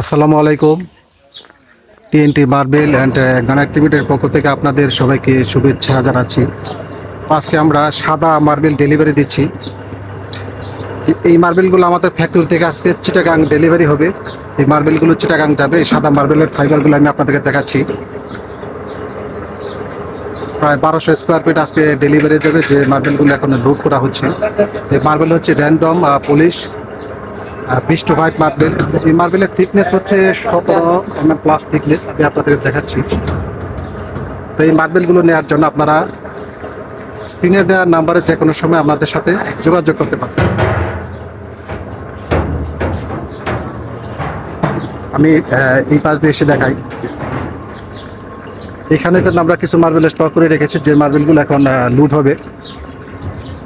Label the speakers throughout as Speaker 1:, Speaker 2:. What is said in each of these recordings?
Speaker 1: আসসালামু আলাইকুম TNT marble and গানার টিমিটের পক্ষ থেকে আপনাদের সবাইকে শুভেচ্ছা জানাচ্ছি আজকে আমরা সাদা মার্বেল ডেলিভারি দিচ্ছি এই মার্বেলগুলো আমাদের ফ্যাক্টরি থেকে আজকে চিটাগাং ডেলিভারি হবে এই মার্বেলগুলো চিটাগাং যাবে এই সাদা মার্বেলের ফাইবারগুলো আমি আপনাদেরকে দেখাচ্ছি প্রায় বারোশো স্কোয়ার ফিট আজকে ডেলিভারি যাবে যে মার্বেলগুলো এখন লোড করা হচ্ছে এই মার্বেল হচ্ছে র্যান্ডম পুলিশ বিশ টু ফাইভ মার্বেল এই মার্বেলের থিকনেস হচ্ছে সতেরো এম এম প্লাস থিকনেস আমি আপনাদের দেখাচ্ছি তো এই মার্বেলগুলো নেওয়ার জন্য আপনারা স্ক্রিনে দেওয়ার নাম্বারে যে কোনো সময় আপনাদের সাথে যোগাযোগ করতে পারেন আমি এই পাশ দিয়ে এসে দেখাই এখানে কিন্তু আমরা কিছু মার্বেল স্টক করে রেখেছি যে মার্বেলগুলো এখন লুট হবে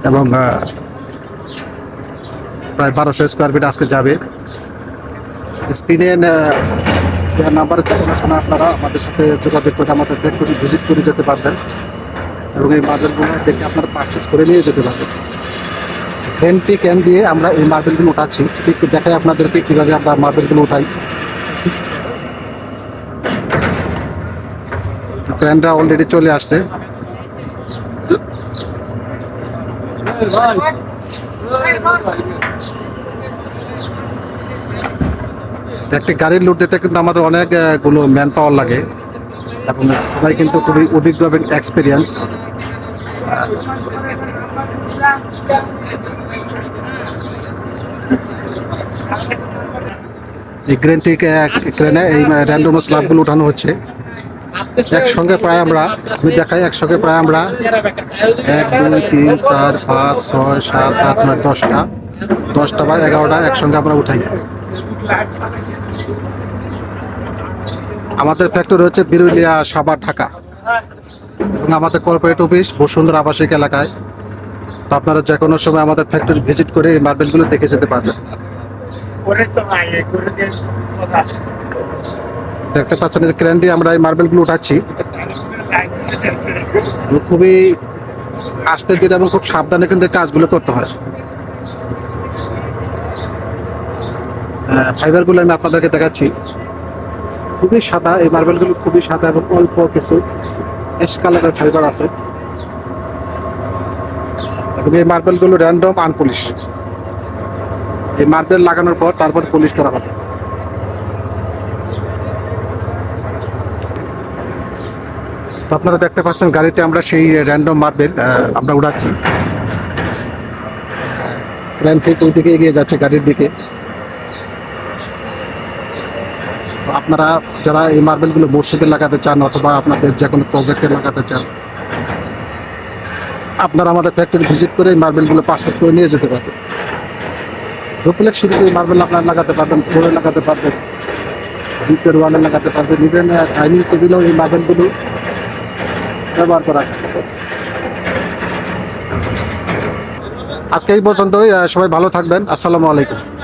Speaker 1: এবং প্রায় বারোশো স্কোয়ার ফিট আজকে যাবে স্ক্রিনের দেওয়ার নাম্বারে সময় আপনারা আমাদের সাথে যোগাযোগ করে আমাদের ফ্যাক্টরি ভিজিট করে যেতে পারবেন এবং এই মার্বেলগুলো দেখে আপনারা পারচেস করে নিয়ে যেতে পারবেন ভেন্টি ক্যান দিয়ে আমরা এই মার্বেলগুলো উঠাচ্ছি একটু দেখাই আপনাদেরকে কীভাবে আমরা মার্বেলগুলো উঠাই ট্রেনটা অলরেডি চলে আসছে একটি গাড়ির লোড দিতে কিন্তু আমাদের অনেকগুলো ম্যান পাওয়ার লাগে এবং সবাই কিন্তু খুবই অভিজ্ঞ এবং এক্সপিরিয়েন্স এই গ্রেনটি ক্রেনে এই র্যান্ডম স্ল্যাবগুলো উঠানো হচ্ছে একসঙ্গে প্রায় আমরা আমি দেখাই একসঙ্গে প্রায় আমরা এক দুই তিন চার পাঁচ ছয় সাত আট নয় দশটা দশটা বা এগারোটা একসঙ্গে আমরা উঠাই আমাদের ফ্যাক্টরি হচ্ছে বিরুলিয়া সাবার ঢাকা এবং আমাদের কর্পোরেট অফিস বসুন্ধরা আবাসিক এলাকায় তো আপনারা যে কোনো সময় আমাদের ফ্যাক্টরি ভিজিট করে এই মার্বেলগুলো দেখে যেতে পারবেন দেখতে পাচ্ছেন যে ক্রেন দিয়ে আমরা এই মার্বেলগুলো উঠাচ্ছি খুবই আস্তে ধীরে এবং খুব সাবধানে কিন্তু কাজগুলো করতে হয় ফাইবারগুলো আমি আপনাদেরকে দেখাচ্ছি খুবই সাদা এই মার্বেলগুলো খুবই সাদা এবং অল্প কিছু এস কালারের ফাইবার আছে এবং এই মার্বেলগুলো র্যান্ডম আনপুলিশ এই মার্বেল লাগানোর পর তারপর পুলিশ করা হবে তো আপনারা দেখতে পাচ্ছেন গাড়িতে আমরা সেই র্যান্ডম মার্বেল আমরা উড়াচ্ছি প্ল্যান ঠিক ওই দিকে এগিয়ে যাচ্ছে গাড়ির দিকে আপনারা যারা এই মার্বেলগুলো মসজিদে লাগাতে চান অথবা আপনাদের যে কোনো প্রজেক্টে লাগাতে চান আপনারা আমাদের ফ্যাক্টরি ভিজিট করে এই মার্বেলগুলো পারচেস করে নিয়ে যেতে পারবেন ডুপ্লেক শুরুতে এই মার্বেল আপনারা লাগাতে পারবেন ফ্লোরে লাগাতে পারবেন ভিটের ওয়ালে লাগাতে পারবেন ইভেন ডাইনিং টেবিলেও এই মার্বেলগুলো ব্যবহার করা আজকে এই পর্যন্তই সবাই ভালো থাকবেন আসসালামু আলাইকুম